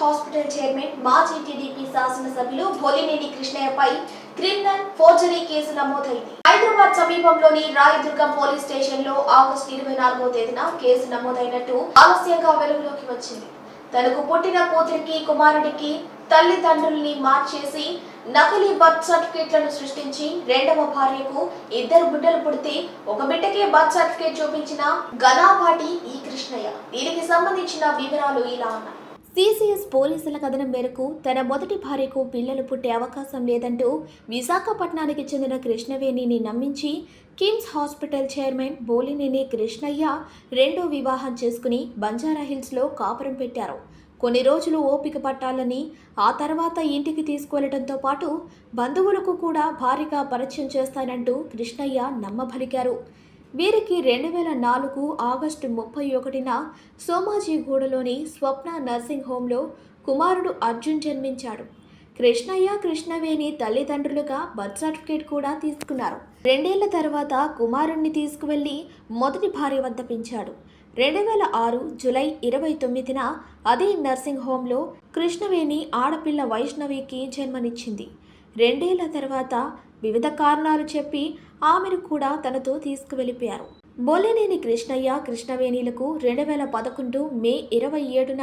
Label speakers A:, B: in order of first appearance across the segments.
A: Hospital chairman మాజీ TDP శాసనసభ్యులు భోలినేని కృష్ణయ్యపై క్రిమినల్ ఫోర్జరీ కేసు నమోదైంది. హైదరాబాద్ సమీపంలోని రాయదుర్గం పోలీస్ స్టేషన్లో ఆగస్టు ఇరవై నాలుగో తేదీన కేసు నమోదైనట్టు ఆలస్యంగా వెలుగులోకి వచ్చింది. తనకు పుట్టిన కూతురికి కుమారుడికి తల్లిదండ్రుల్ని మార్చేసి నకిలీ బర్త్ సర్టిఫికేట్లను సృష్టించి రెండవ భార్యకు ఇద్దరు బిడ్డలు పుడితే ఒక బిడ్డకే బర్త్ సర్టిఫికేట్ చూపించిన గణాపాటి ఈ కృష్ణయ్య. దీనికి సంబంధించిన వివరాలు ఇలా ఉన్నాయి. సిసిఎస్ పోలీసుల కథనం మేరకు తన మొదటి భార్యకు పిల్లలు పుట్టే అవకాశం లేదంటూ విశాఖపట్నానికి చెందిన కృష్ణవేణిని నమ్మించి కిమ్స్ హాస్పిటల్ చైర్మన్ బోలినేని కృష్ణయ్య రెండో వివాహం చేసుకుని బంజారాహిల్స్లో కాపురం పెట్టారు. కొన్ని రోజులు ఓపిక పట్టాలని ఆ తర్వాత ఇంటికి తీసుకువెళ్ళడంతో పాటు బంధువులకు కూడా భారీగా పరిచయం చేస్తానంటూ కృష్ణయ్య నమ్మబలికారు. వీరికి రెండు వేల నాలుగు ఆగస్టు ముప్పై ఒకటిన సోమాజీగూడలోని స్వప్న నర్సింగ్ హోంలో కుమారుడు అర్జున్ జన్మించాడు. కృష్ణయ్య కృష్ణవేణి తల్లిదండ్రులుగా బర్త్ సర్టిఫికేట్ కూడా తీసుకున్నారు. రెండేళ్ళ తర్వాత కుమారుణ్ణి తీసుకువెళ్ళి మొదటి భార్య వద్ద పెంచాడు. రెండు వేల ఆరు జులై ఇరవై తొమ్మిదిన అదే నర్సింగ్ హోంలో కృష్ణవేణి ఆడపిల్ల వైష్ణవికి జన్మనిచ్చింది. రెండేళ్ళ తర్వాత వివిధ కారణాలు చెప్పి ఆమెను కూడా తనతో తీసుకువెళ్ళిపోయారు. బోలేనేని కృష్ణయ్య కృష్ణవేణిలకు రెండు వేల పదకొండు మే ఇరవై ఏడున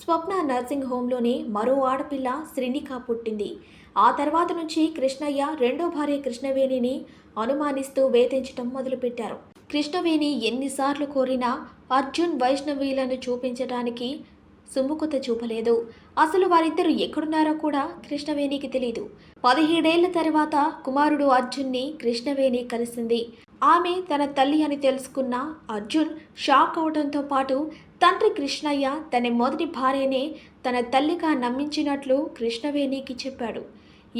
A: స్వప్న నర్సింగ్ హోంలోనే మరో ఆడపిల్ల శ్రీనిక పుట్టింది. ఆ తర్వాత నుంచి కృష్ణయ్య రెండో భార్య కృష్ణవేణిని అనుమానిస్తూ వేధించటం మొదలుపెట్టారు. కృష్ణవేణి ఎన్నిసార్లు కోరినా అర్జున్ వైష్ణవీలను చూపించడానికి సుమ్ముకుత చూపలేదు. అసలు వారిద్దరు ఎక్కడున్నారో కూడా కృష్ణవేణికి తెలియదు పదిహేడేళ్ళ తర్వాత కుమారుడు అర్జున్ని కృష్ణవేణి కలిసింది. ఆమె తన తల్లి అని తెలుసుకున్న అర్జున్ షాక్ అవడంతో పాటు తండ్రి కృష్ణయ్య తన మొదటి భార్యనే తన తల్లిగా నమ్మించినట్లు కృష్ణవేణికి చెప్పాడు.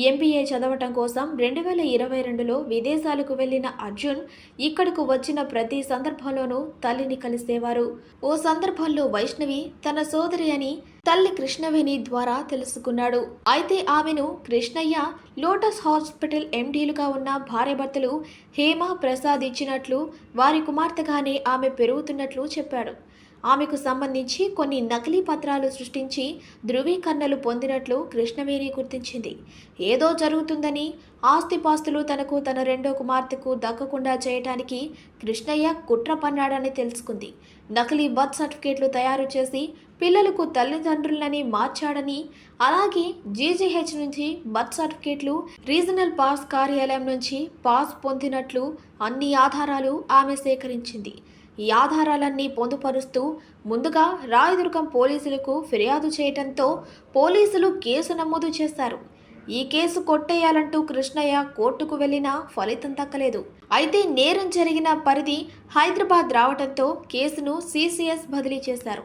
A: ఎంబీఏ చదవటం కోసం రెండు వేల ఇరవై రెండులో విదేశాలకు వెళ్ళిన అర్జున్ ఇక్కడకు వచ్చిన ప్రతి సందర్భంలోనూ తల్లిని కలిసేవారు. ఓ సందర్భంలో వైష్ణవి తన సోదరి అని తల్లి కృష్ణవేణి ద్వారా తెలుసుకున్నాడు. అయితే ఆమెను కృష్ణయ్య లోటస్ హాస్పిటల్ ఎండీలుగా ఉన్న భార్యభర్తలు హేమ ప్రసాద్ ఇచ్చినట్లు వారి కుమార్తెగానే ఆమె పెరుగుతున్నట్లు చెప్పాడు. ఆమెకు సంబంధించి కొన్ని నకిలీ పత్రాలు సృష్టించి ధృవీకరణలు పొందినట్లు కృష్ణవేణి గుర్తించింది. ఏదో జరుగుతుందని ఆస్తిపాస్తులు తనకు తన రెండో కుమార్తెకు దక్కకుండా చేయటానికి కృష్ణయ్య కుట్ర పన్నాడని తెలుసుకుంది. నకిలీ బర్త్ సర్టిఫికేట్లు తయారు చేసి పిల్లలకు తల్లిదండ్రులని మార్చాడని అలాగే జీజీహెచ్ నుంచి బర్త్ సర్టిఫికేట్లు రీజనల్ పాస్ కార్యాలయం నుంచి పాస్ పొందినట్లు అన్ని ఆధారాలు ఆమె సేకరించింది. ఈ ఆధారాలన్నీ పొందుపరుస్తూ ముందుగా రాయదుర్గం పోలీసులకు ఫిర్యాదు చేయడంతో పోలీసులు కేసు నమోదు చేశారు. ఈ కేసు కొట్టేయాలంటూ కృష్ణయ్య కోర్టుకు వెళ్ళినా ఫలితం దక్కలేదు. అయితే నేరం జరిగిన పరిధి హైదరాబాద్ రావడంతో కేసును సీసీఎస్ బదిలీ చేశారు.